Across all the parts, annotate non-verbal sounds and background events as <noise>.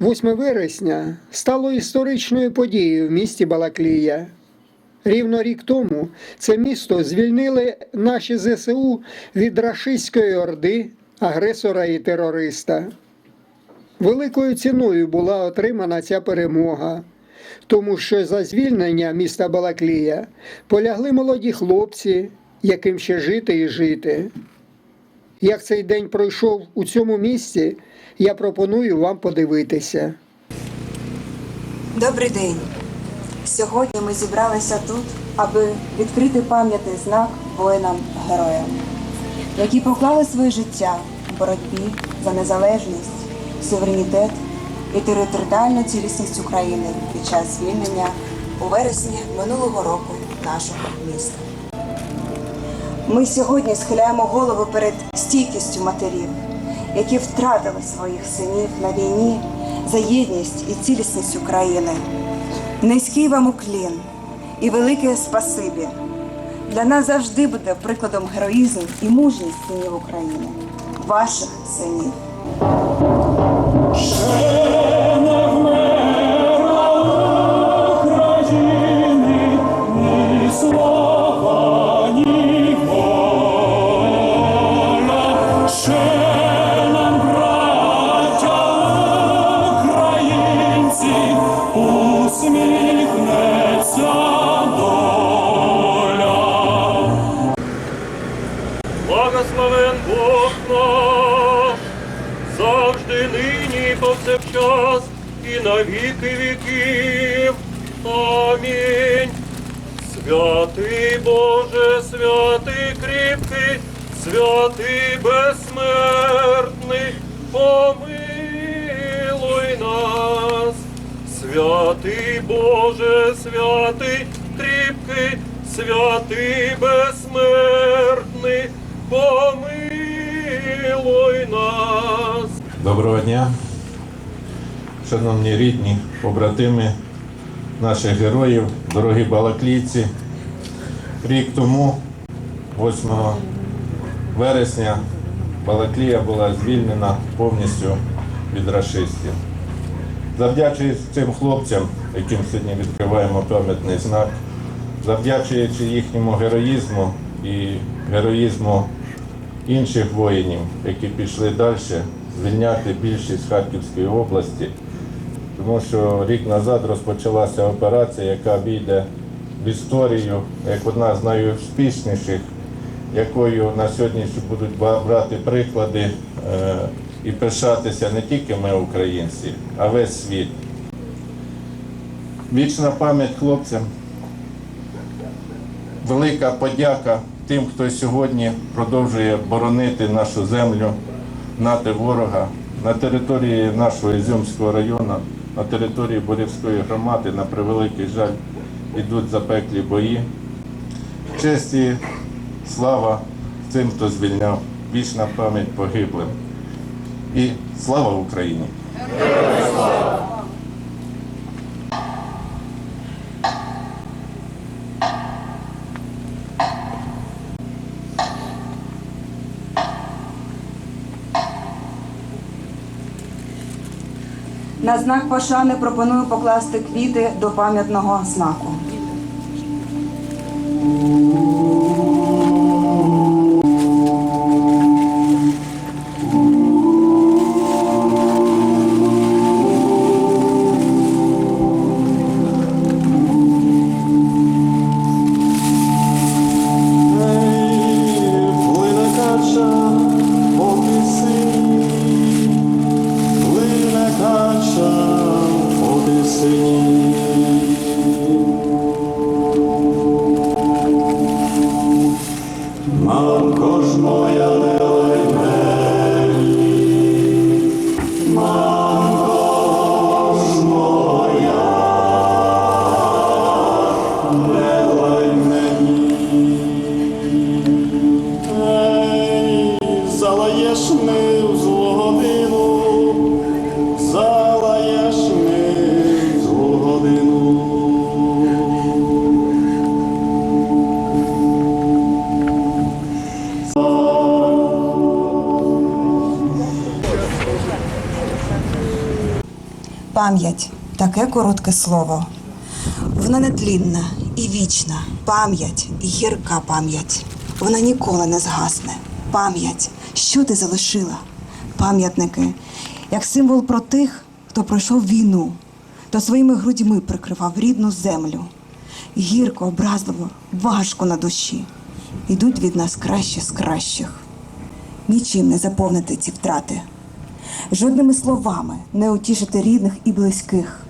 8 вересня стало історичною подією в місті Балаклія. Рівно рік тому це місто звільнили наші ЗСУ від рашистської орди, агресора і терориста. Великою ціною була отримана ця перемога, тому що за звільнення міста Балаклія полягли молоді хлопці, яким ще жити і жити. Як цей день пройшов у цьому місті, я пропоную вам подивитися. Добрий день. Сьогодні ми зібралися тут, аби відкрити пам'ятний знак воїнам-героям, які поклали своє життя в боротьбі за незалежність, суверенітет і територіальну цілісність України під час звільнення у вересні минулого року нашого міста. Ми сьогодні схиляємо голову перед стійкістю матерів, які втратили своїх синів на війні за єдність і цілісність України. Низький вам уклін і велике спасибі. Для нас завжди буде прикладом героїзм і мужність синів України, ваших синів. Усміхнеться доля. Благословен Бог наш, завжди нині повсякчас і на віки віків. Амінь. Святий Боже, святий кріпкий, святий безсмертний, помилуй Святий Боже, святий кріпкий, святий безсмертний, помилуй нас. Доброго дня, шановні рідні, побратими наших героїв, дорогі балаклійці. Рік тому, 8 вересня, Балаклія була звільнена повністю від рашистів. Завдячуючи цим хлопцям, яким сьогодні відкриваємо пам'ятний знак, завдячуючи їхньому героїзму і героїзму інших воїнів, які пішли далі, звільняти більшість Харківської області, тому що рік назад розпочалася операція, яка війде в історію як одна з найуспішніших, якою на сьогодні будуть брати приклади е, і пишатися не тільки ми, українці, а весь світ. Вічна пам'ять хлопцям. Велика подяка тим, хто сьогодні продовжує боронити нашу землю, нати ворога на території нашого Ізюмського району, на території Борівської громади, на превеликий жаль, йдуть запеклі бої. Честь і слава тим, хто звільняв, вічна пам'ять погиблим. І слава Україні! На знак пошани пропоную покласти квіти до пам'ятного знаку. Пам'ять таке коротке слово. Вона нетлінна і вічна пам'ять, гірка пам'ять. Вона ніколи не згасне. Пам'ять що ти залишила? Пам'ятники, як символ про тих, хто пройшов війну, то своїми грудьми прикривав рідну землю. Гірко, образливо, важко на душі. Ідуть від нас кращі з кращих. Нічим не заповнити ці втрати, жодними словами не утішити рідних і близьких.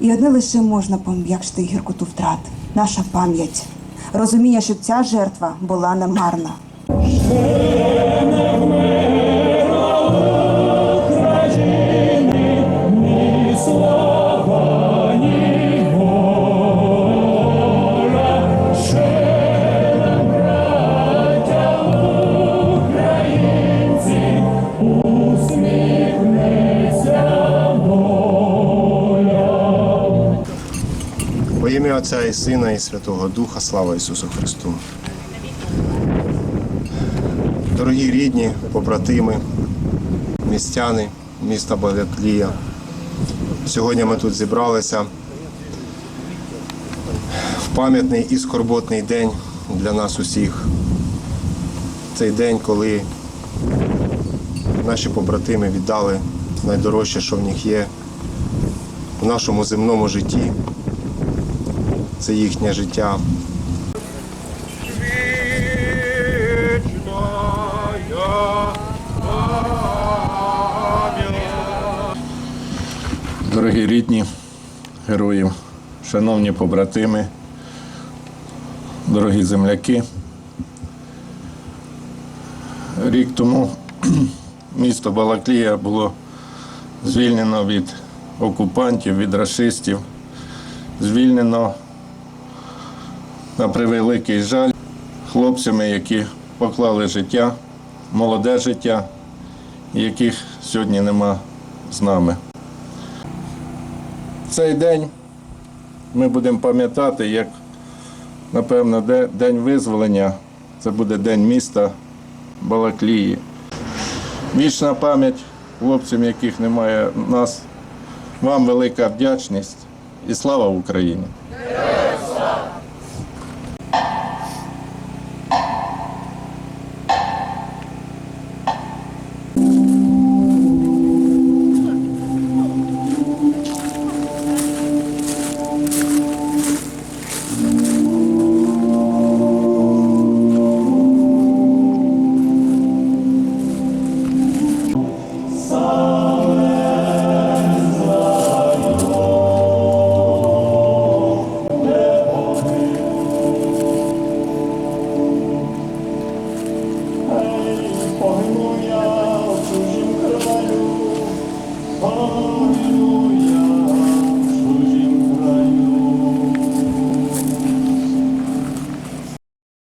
І одне лише можна пом'якшити гіркоту втрат наша пам'ять, розуміння, що ця жертва була немарна. Отця і Сина, і Святого Духа, слава Ісусу Христу. Дорогі рідні, побратими, містяни міста Балаклія. Сьогодні ми тут зібралися в пам'ятний і скорботний день для нас усіх. Цей день, коли наші побратими віддали найдорожче, що в них є в нашому земному житті це їхнє життя. Дорогі рідні героїв, шановні побратими, дорогі земляки. Рік тому <clears throat> місто Балаклія було звільнено від окупантів, від расистів, звільнено на превеликий жаль хлопцями, які поклали життя, молоде життя, яких сьогодні нема з нами. Цей день ми будемо пам'ятати, як, напевно, де- день визволення. Це буде день міста Балаклії. Вічна пам'ять хлопцям, яких немає нас. Вам велика вдячність і слава Україні!